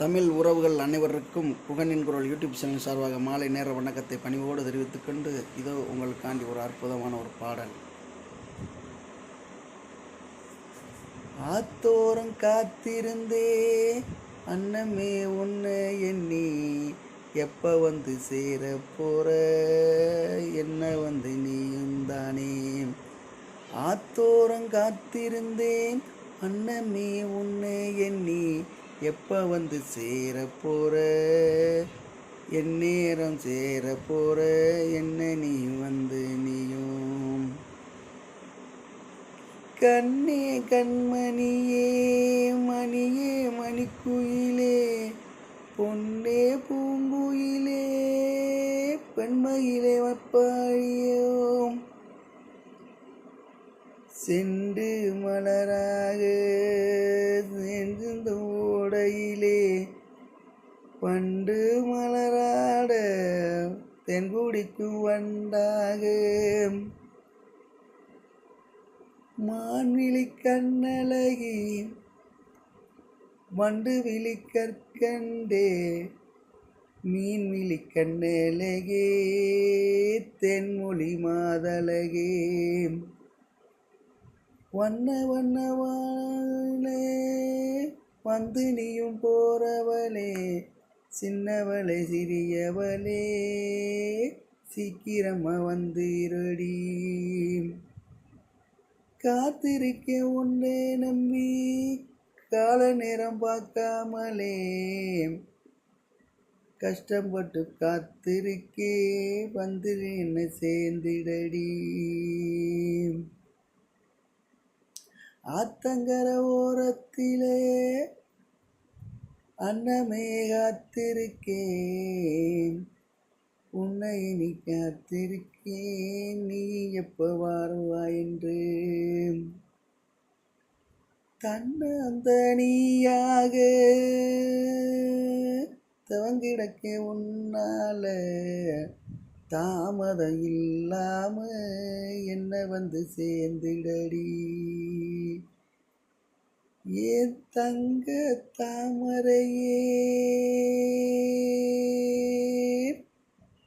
தமிழ் உறவுகள் அனைவருக்கும் குகனின் குரல் யூடியூப் சேனல் சார்பாக மாலை நேர வணக்கத்தை பணிவோடு தெரிவித்துக் கொண்டு இதோ உங்களுக்காண்டி ஒரு அற்புதமான ஒரு பாடல். ஆத்தோரம் காத்திருந்தே அன்னமே உன்னை எண்ணி எப்ப வந்து சேர போற? என்ன வந்து நீயும் தானே? ஆத்தோரம் காத்திருந்தேன் அன்னமே உன்னை எண்ணி எப்போ வந்து சேர போற? என் நேரம் சேர என்ன நீ வந்து நீயும்? கண்ணே கண்மணியே மணியே மணிக்குயிலே பொன்னே பூங்குயிலே பெண்மயிலே வப்பாழியோம். செண்டு மலராக ஓடையிலே பண்டு மலராட தென்குடிக்கும் வண்டாக. மான்விழி கண்ணழகி வண்டு விழி கற்கண்டே மீன் விழி கண்ணழகே தென்மொழி மாதழகே. வண்ண வண்ண வாழே வந்து நீயும் போறவளே சின்னவளே சிறியவளே சீக்கிரமா வந்துருடி. காத்திருக்க உன்னே நம்பி கால நேரம் பார்க்காமலே கஷ்டப்பட்டு காத்திருக்கே வந்து என்ன சேர்ந்திடடி. ஆத்தங்கர ஓரத்திலே அன்னமே காத்திருக்கேன். உன்னை நீ காத்திருக்கேன். நீ எப்போ வருவாய் என்று. தன்னந்தனியாக தவங்கிடக்க உன்னால தாமதம் இல்லாம என்ன வந்து சேர்ந்திடடி? ஏன் தங்க தாமரையே?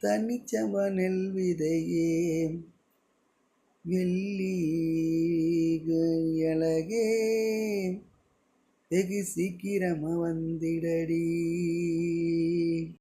தனிச்சம நெல் விதையே? வெள்ளி அழகே? வெகு சீக்கிரமா வந்திடடி.